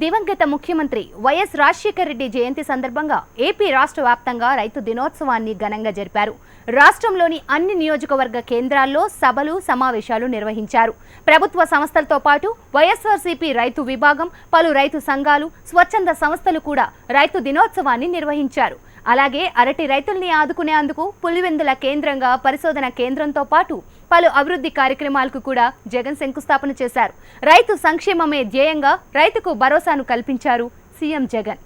దివంగత ముఖ్యమంత్రి వైఎస్ రాజశేఖర రెడ్డి జయంతి సందర్భంగా ఏపీ రాష్ట్ర వ్యాప్తంగా రైతు దినోత్సవాన్ని ఘనంగా జరిపారు. రాష్ట్రంలోని అన్ని నియోజకవర్గ కేంద్రాల్లో సభలు సమావేశాలు నిర్వహించారు. ప్రభుత్వ సంస్థలతో పాటు వైఎస్ఆర్సీపీ రైతు విభాగం పలు రైతు సంఘాలు స్వచ్ఛంద సంస్థలు కూడా రైతు దినోత్సవాన్ని నిర్వహించారు. అలాగే అరటి రైతుల్ని ఆదుకునేందుకు పులివెందుల కేంద్రంగా పరిశోధన కేంద్రంతో పాటు పలు అభివృద్ధి కార్యక్రమాలకు కూడా జగన్ శంకుస్థాపన చేశారు. రైతు సంక్షేమమే ధ్యేయంగా రైతుకు భరోసాను కల్పించారు సీఎం జగన్.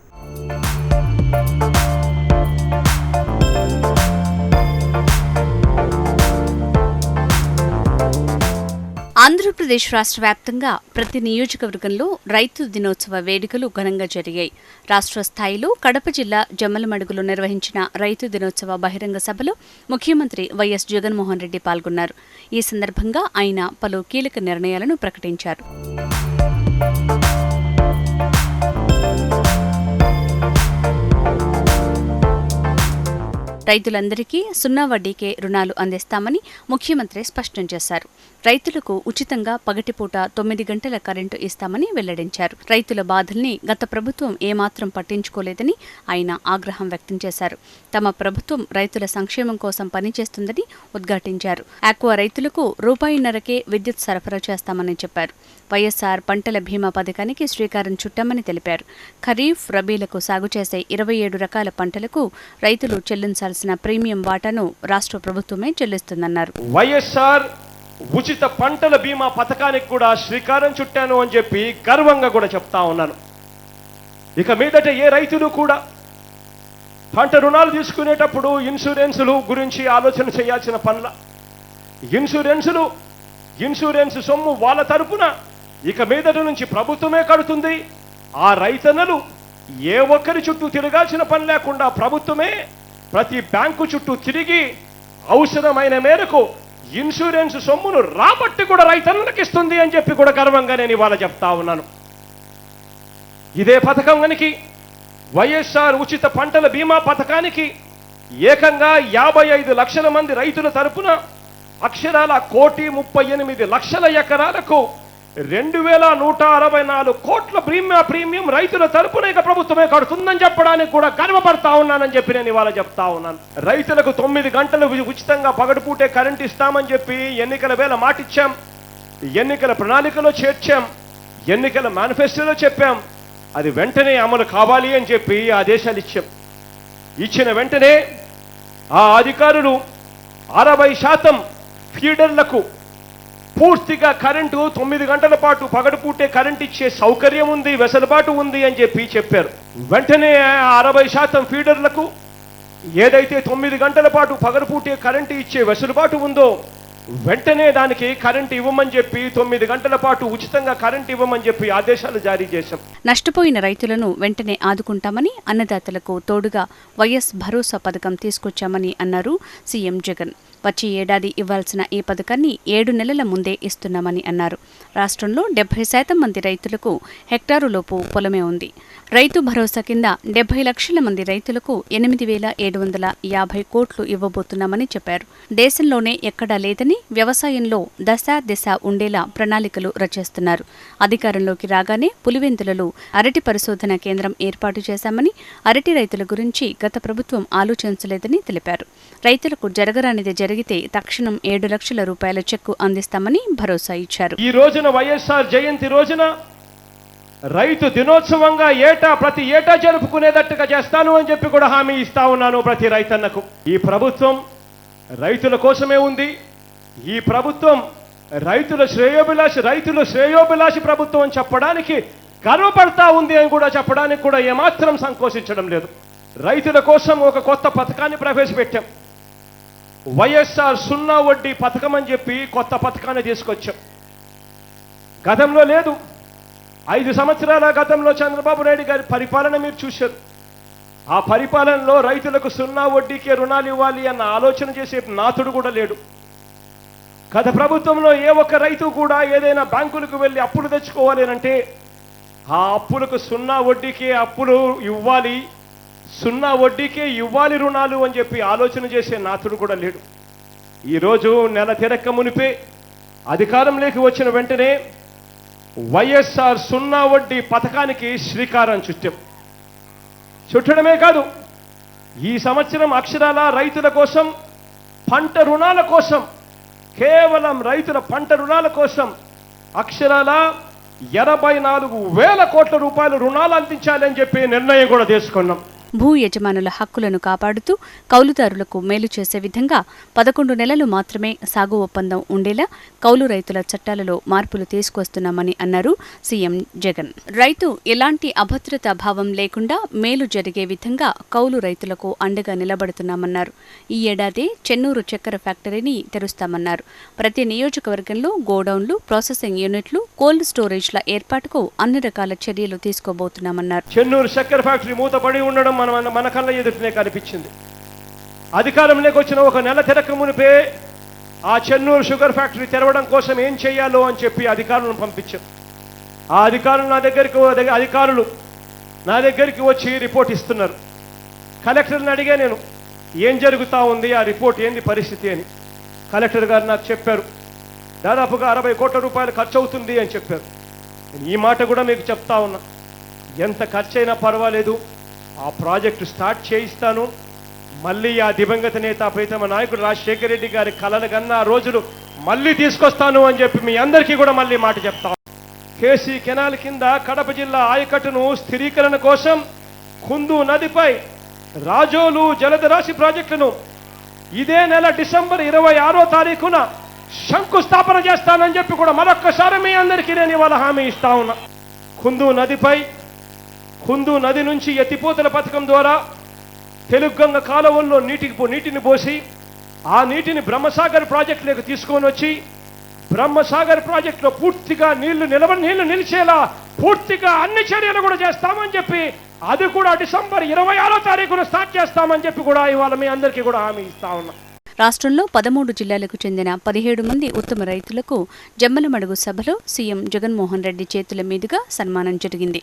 ఆంధ్రప్రదేశ్ రాష్ట్ర వ్యాప్తంగా ప్రతి నియోజకవర్గంలో రైతు దినోత్సవ వేడుకలు ఘనంగా జరిగాయి. రాష్ట్ర స్థాయిలో కడప జిల్లా జమ్మలమడుగులో నిర్వహించిన రైతు దినోత్సవ బహిరంగ సభలో ముఖ్యమంత్రి వైఎస్ జగన్మోహన్ రెడ్డి పాల్గొన్నారు. ఈ సందర్భంగా ఆయన పలు కీలక నిర్ణయాలను ప్రకటించారు. రైతులందరికీ సున్నా వడ్డీకే రుణాలు అందిస్తామని ముఖ్యమంత్రి స్పష్టం చేశారు. రైతులకు ఉచితంగా పగటిపూట తొమ్మిది గంటల కరెంటు ఇస్తామని వెల్లడించారు. రైతుల బాధల్ని గత ప్రభుత్వం ఏమాత్రం పట్టించుకోలేదని ఆయన ఆగ్రహం వ్యక్తం చేశారు. తమ ప్రభుత్వం రైతుల సంక్షేమం కోసం పనిచేస్తుందని ఉద్ఘాటించారు. ఆక్వా రైతులకు రూపాయిన్నరకే విద్యుత్ సరఫరా చేస్తామని చెప్పారు. వైఎస్ఆర్ పంటల బీమా పథకానికి శ్రీకారం చుట్టామని తెలిపారు. ఖరీఫ్ రబీలకు సాగు చేసే ఇరవై ఏడు రకాల పంటలకు రైతులు చెల్లించాల్సిన ప్రీమియం వాటాను రాష్ట్ర ప్రభుత్వమే చెల్లిస్తుందన్నారు. వైఎస్ఆర్ ఉచిత పంటల బీమా పథకానికి కూడా శ్రీకారం చుట్టాను అని చెప్పి గర్వంగా కూడా చెప్తా ఉన్నాను. ఇక మీదట ఏ రైతులు కూడా పంట రుణాలు తీసుకునేటప్పుడు ఇన్సూరెన్సులు గురించి ఆలోచన చేయాల్సిన పనుల ఇన్సూరెన్సులు ఇన్సూరెన్స్ సొమ్ము వాళ్ళ తరపున ఇక మీదట నుంచి ప్రభుత్వమే కడుతుంది. ఆ రైతన్నలు ఏ ఒక్కరి చుట్టూ తిరగాల్సిన పని లేకుండా ప్రభుత్వమే ప్రతి బ్యాంకు చుట్టూ తిరిగి అవసరమైన మేరకు ఇన్సూరెన్స్ సొమ్మును రాబట్టి కూడా రైతన్నలకు ఇస్తుంది అని చెప్పి కూడా గర్వంగా నేను ఇవాళ చెప్తా ఉన్నాను. ఇదే పథకం గనికి వైఎస్ఆర్ ఉచిత పంటల బీమా పథకానికి ఏకంగా యాభై ఐదు లక్షల మంది రైతుల తరపున అక్షరాల కోటి ముప్పై ఎనిమిది లక్షల ఎకరాలకు రెండు వేల నూట అరవై నాలుగు కోట్ల ప్రీమియం ప్రీమియం రైతుల తరపున ఇక ప్రభుత్వమే కడుతుందని చెప్పడానికి కూడా గర్వపడతా ఉన్నానని చెప్పి నేను ఇవాళ చెప్తా ఉన్నాను. రైతులకు తొమ్మిది గంటలు ఉచితంగా పగటిపూటే కరెంట్ ఇస్తామని చెప్పి ఎన్నికల వేళ మాటిచ్చాం. ఎన్నికల ప్రణాళికలో చేర్చాం. ఎన్నికల మేనిఫెస్టోలో చెప్పాం. అది వెంటనే అమలు కావాలి అని చెప్పి ఆదేశాలు ఇచ్చాం. ఇచ్చిన వెంటనే ఆ అధికారులు అరవై శాతం ఫీడర్లకు పూర్తిగా కరెంటు తొమ్మిది గంటల పాటు పగటిపూటే కరెంట్ ఇచ్చే సౌకర్యం ఉంది వెసలుబాటు ఉంది అని చెప్పి చెప్పారు. వెంటనే అరవై శాతం ఫీడర్లకు ఏదైతే తొమ్మిది గంటల పాటు పగటిపూటే కరెంటు ఇచ్చే వెసులుబాటు ఉందో వెంటనే దానికి కరెంట్ ఇవ్వమని చెప్పి తొమ్మిది గంటల పాటు ఉచితంగా కరెంట్ ఇవ్వమని చెప్పి ఆదేశాలు జారీ చేశాం. నష్టపోయిన రైతులను వెంటనే ఆదుకుంటామని అన్నదాతలకు తోడుగా వైఎస్ భరోసా పథకం తీసుకొచ్చామని అన్నారు సీఎం జగన్. వచ్చే ఏడాది ఇవ్వాల్సిన ఈ పథకాన్ని ఏడు నెలల ముందే ఇస్తున్నామని అన్నారు. రాష్ట్రంలో డెబ్బై శాతం మంది రైతులకు హెక్టారులోపు పొలమే ఉంది. రైతు భరోసా కింద డెబ్బై లక్షల మంది రైతులకు ఎనిమిది వేల ఏడు వందల యాభై కోట్లు ఇవ్వబోతున్నామని చెప్పారు. దేశంలోనే ఎక్కడా లేదని వ్యవసాయంలో దశ దిశ ఉండేలా ప్రణాళికలు రచిస్తున్నారు. అధికారంలోకి రాగానే పులివెందులలో అరటి పరిశోధన కేంద్రం ఏర్పాటు చేశామని అరటి రైతుల గురించి గత ప్రభుత్వం ఆలోచించలేదని తెలిపారు. రైతులకు జరగరానిది జరిగితే తక్షణం ఏడు లక్షల రూపాయల చెక్కు అందిస్తామని భరోసా ఇచ్చారు. ఈ రోజున వైఎస్ఆర్ జయంతి రోజున రైతు దినోత్సవంగా ఏటా ప్రతి ఏటా జరుపుకునేటట్టుగా చేస్తాను అని చెప్పి కూడా హామీ ఇస్తా ఉన్నాను ప్రతి రైతన్నకు. ఈ ప్రభుత్వం రైతుల కోసమే ఉంది. ఈ ప్రభుత్వం రైతుల శ్రేయోభిలాషి రైతుల శ్రేయోభిలాషి ప్రభుత్వం అని చెప్పడానికి గర్వపడతా ఉంది అని కూడా చెప్పడానికి కూడా ఏమాత్రం సంకోచించడం లేదు. రైతుల కోసం ఒక కొత్త పథకాన్ని ప్రవేశపెట్టాం. వైఎస్ఆర్ సున్నా వడ్డీ పథకం అని చెప్పి కొత్త పథకాన్ని తీసుకొచ్చాం. గతంలో లేదు. ఐదు సంవత్సరాల గతంలో చంద్రబాబు నాయుడు గారి పరిపాలన మీరు చూశారు. ఆ పరిపాలనలో రైతులకు సున్నా వడ్డీకే రుణాలు ఇవ్వాలి అన్న ఆలోచన చేసే నాతుడు కూడా లేడు. గత ప్రభుత్వంలో ఏ ఒక్క రైతు కూడా ఏదైనా బ్యాంకులకు వెళ్ళి అప్పులు తెచ్చుకోవాలి అంటే ఆ అప్పులకు సున్నా వడ్డీకే అప్పులు ఇవ్వాలి సున్నా వడ్డీకే ఇవ్వాలి రుణాలు అని చెప్పి ఆలోచన చేసే నాతుడు కూడా లేడు. ఈరోజు నెల తిరక్క మునిపే అధికారంలోకి వచ్చిన వెంటనే వైఎస్ఆర్ సున్నా వడ్డీ పథకానికి శ్రీకారం చుట్టాం. చుట్టడమే కాదు ఈ సంవత్సరం అక్షరాల రైతుల కోసం పంట రుణాల కోసం కేవలం రైతుల పంట రుణాల కోసం అక్షరాల ఎనభై నాలుగు వేల కోట్ల రూపాయల రుణాలు అందించాలని చెప్పి నిర్ణయం కూడా తీసుకున్నాం. భూ యజమానుల హక్కులను కాపాడుతూ కౌలుదారులకు మేలు చేసే విధంగా పదకొండు నెలలు మాత్రమే సాగు ఒప్పందం ఉండేలా కౌలు రైతుల చట్టాలలో మార్పులు తీసుకొస్తున్నామని అన్నారు సీఎం జగన్. రైతు ఎలాంటి అభద్రతా భావం లేకుండా మేలు జరిగే విధంగా కౌలు రైతులకు అండగా నిలబడుతున్నామన్నారు. ఈ ఏడాది చెన్నూరు చక్కెర ఫ్యాక్టరీని తెరుస్తామన్నారు. ప్రతి నియోజకవర్గంలో గోడౌన్లు ప్రాసెసింగ్ యూనిట్లు కోల్డ్ స్టోరేజ్ల ఏర్పాటుకు అన్ని రకాల చర్యలు తీసుకోబోతున్నామన్నారు. చెన్నూరు చక్కెర ఫ్యాక్టరీ మూతపడి ఉండడం మన మన- కళ్ళ ఎదుటనే కనిపించింది. అధికారంలోకి వచ్చిన ఒక నెల తిరక మునిపే ఆ చెన్నూరు షుగర్ ఫ్యాక్టరీ తెరవడం కోసం ఏం చేయాలో అని చెప్పి అధికారులను పంపించాం ఆ అధికారులు నా దగ్గరికి అధికారులు నా దగ్గరికి వచ్చి రిపోర్ట్ ఇస్తున్నారు. కలెక్టర్ని అడిగా నేను ఏం జరుగుతా ఉంది? ఆ రిపోర్ట్ ఏంది పరిస్థితి? అని. కలెక్టర్ గారు నాకు చెప్పారు దాదాపుగా అరవై కోట్ల రూపాయలు ఖర్చు అవుతుంది అని చెప్పారు. ఈ మాట కూడా మీకు చెప్తా ఉన్నా. ఎంత ఖర్చైనా పర్వాలేదు. ఆ ప్రాజెక్టు స్టార్ట్ చేయిస్తాను. మళ్ళీ ఆ దివంగత నేత ప్రీతమ నాయకుడు రాజశేఖర రెడ్డి గారి కలలు కన్నా రోజులు మళ్ళీ తీసుకొస్తాను అని చెప్పి మీ అందరికీ కూడా మళ్ళీ మాట చెప్తా. కేసీ కెనాల్ కింద కడప జిల్లా ఆయకట్టును స్థిరీకరణ కోసం కుందు నదిపై రాజోలు జలదరాశి ప్రాజెక్టును ఇదే నెల డిసెంబర్ ఇరవై ఆరో తారీఖున శంకుస్థాపన చేస్తానని చెప్పి కూడా మరొక్కసారి మీ అందరికీ నేను ఇవాళ హామీ ఇస్తా ఉన్నా. కుందు నదిపై కుందు నది నుంచి ఎత్తిపోతల పథకం ద్వారా తెలుగంగ కాలువల్లో నీటికి పో- నీటిని పోసి ఆ నీటిని బ్రహ్మసాగర్ ప్రాజెక్టులోకి తీసుకొని వచ్చి బ్రహ్మసాగర్ ప్రాజెక్టులో పూర్తిగా నీళ్ళు నిలవ నీళ్ళు నిలిచేలా పూర్తిగా అన్ని చర్యలు కూడా చేస్తామని చెప్పి అది కూడా డిసెంబర్ ఇరవై ఆరో తారీఖున స్టార్ట్ చేస్తామని చెప్పి కూడా ఇవాళ మీ అందరికీ కూడా హామీ ఇస్తా ఉన్నా. రాష్ట్రంలో పదమూడు జిల్లాలకు చెందిన పదిహేడు మంది ఉత్తమ రైతులకు జమ్మలమడుగు సభలో సీఎం జగన్మోహన్ రెడ్డి చేతుల మీదుగా సన్మానం జరిగింది.